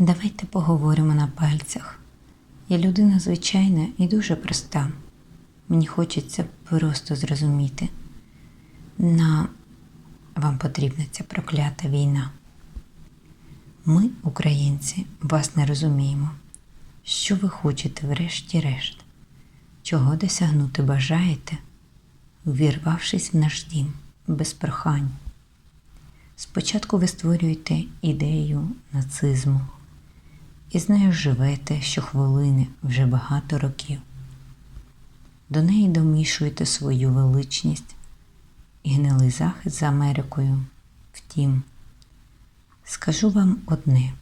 Давайте поговоримо на пальцях. Я людина звичайна і дуже проста. Мені хочеться просто зрозуміти. На вам потрібна ця проклята війна. Ми, українці, вас не розуміємо. Що ви хочете врешті-решт? Чого досягнути бажаєте, увірвавшись в наш дім без прохань? Спочатку ви створюєте ідею нацизму, і з нею живете щохвилини вже багато років. До неї домішуєте свою величність і гнилий захист за Америкою. Втім, скажу вам одне: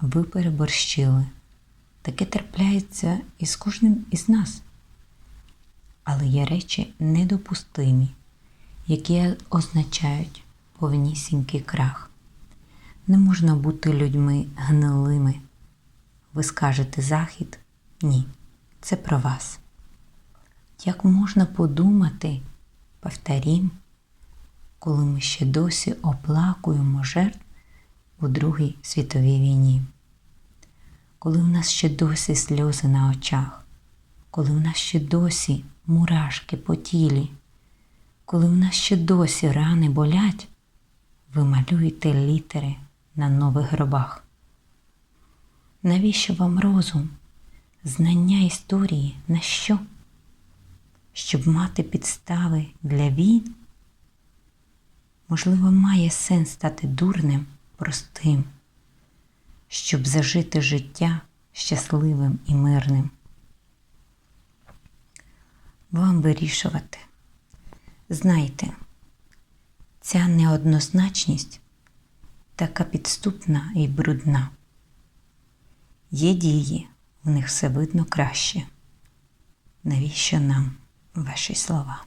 ви переборщили. Таке трапляється і з кожним із нас. Але є речі недопустимі, які означають повнісінький крах. Не можна бути людьми гнилими. Ви скажете захід? Ні, це про вас. Як можна подумати, повторім, коли ми ще досі оплакуємо жертв у Другій світовій війні, коли у нас ще досі сльози на очах, коли у нас ще досі мурашки по тілі, коли у нас ще досі рани болять, ви малюєте літери на нових гробах. Навіщо вам розум, знання історії на що? Щоб мати підстави для війн? Можливо, має сенс стати дурним, простим, щоб зажити життя щасливим і мирним. Вам вирішувати. Знайте, ця неоднозначність така підступна і брудна. Є дії, в них все видно краще. Навіщо нам ваші слова?